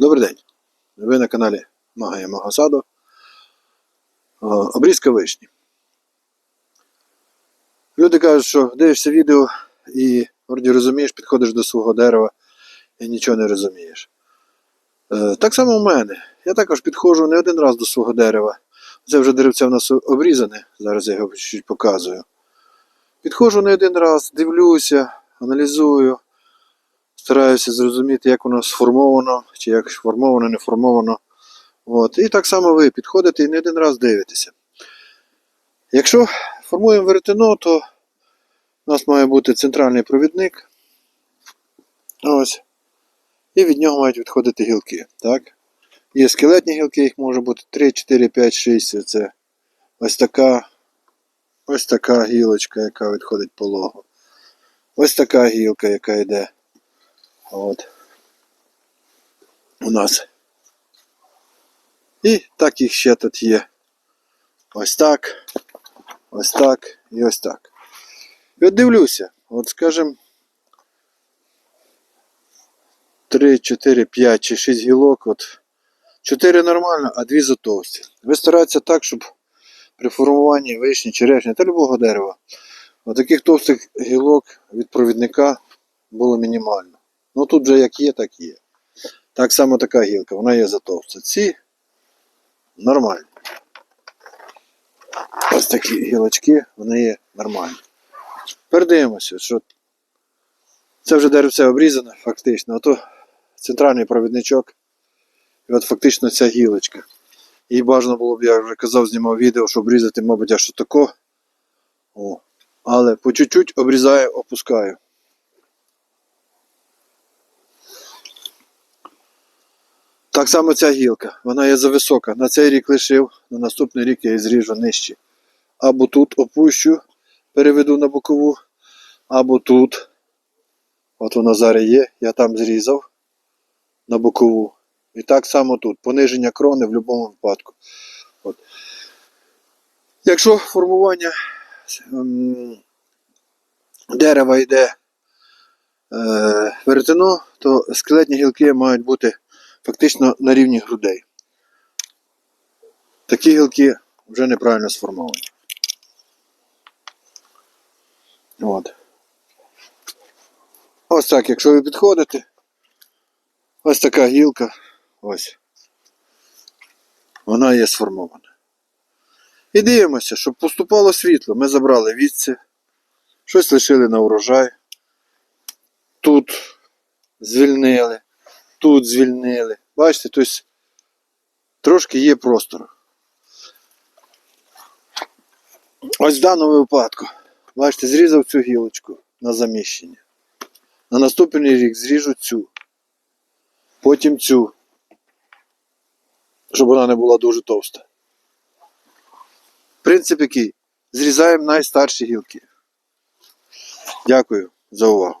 Добрий день. Ви на каналі Магія Магасаду. Обрізка вишні. Люди кажуть, що дивишся відео і вроді розумієш, підходиш до свого дерева і нічого не розумієш. Е, Так само в мене. Я також підходжу не один раз до свого дерева. Це вже деревце в нас обрізане, зараз я його чуть показую. Підходжу не один раз, дивлюся, аналізую, стараюся зрозуміти, як воно сформовано, чи як сформовано, не формовано. От. І так само ви підходите і не один раз дивитеся. Якщо формуємо веретено, то у нас має бути центральний провідник. Ось. І від нього мають відходити гілки. Так? Є скелетні гілки, їх може бути 3, 4, 5, 6. Це ось така, ось така гілочка, яка відходить полого. Ось така гілка, яка йде. От. У нас. І так їх ще тут є. Ось так. Ось так і ось так. І от дивлюся, от скажем, 3, 4, 5 чи 6 гілок. От 4 нормально, а 2 затовсті. Ви стараєтеся так, щоб при формуванні вишні, черешні та любого дерева, от таких товстих гілок від провідника було мінімально. Ну тут вже як є, так є. Так само така гілка, вона є затовста. Ці нормальні. Ось такі гілочки, вони є нормальні. Передивимося, що це вже деревце обрізане, фактично, а то центральний провідничок. І от фактично ця гілочка. Їй бажано було б, я вже казав, знімав відео, щоб обрізати, мабуть, аж тако. О. Але по чуть-чуть обрізаю, опускаю. Так само ця гілка, вона є зависока. На цей рік лишив, на наступний рік я її зріжу нижче. Або тут опущу, переведу на бокову, або тут. От вона зараз є, я там зрізав на бокову. І так само тут. Пониження крони в будь-якому випадку. От. Якщо формування ем, дерева йде е, веретено, то скелетні гілки мають бути фактично на рівні грудей. Такі гілки вже неправильно сформовані. От. Ось так, якщо ви підходите, ось така гілка, ось. Вона є сформована. І дивимося, щоб поступало світло. Ми забрали відси, щось лишили на урожай. Тут звільнили, тут звільнили. Бачите, тобто трошки є простору. Ось в даному випадку, бачите, зрізав цю гілочку на заміщення. На наступний рік зріжу цю. Потім цю. Щоб вона не була дуже товста. Принцип який? Зрізаємо найстарші гілки. Дякую за увагу.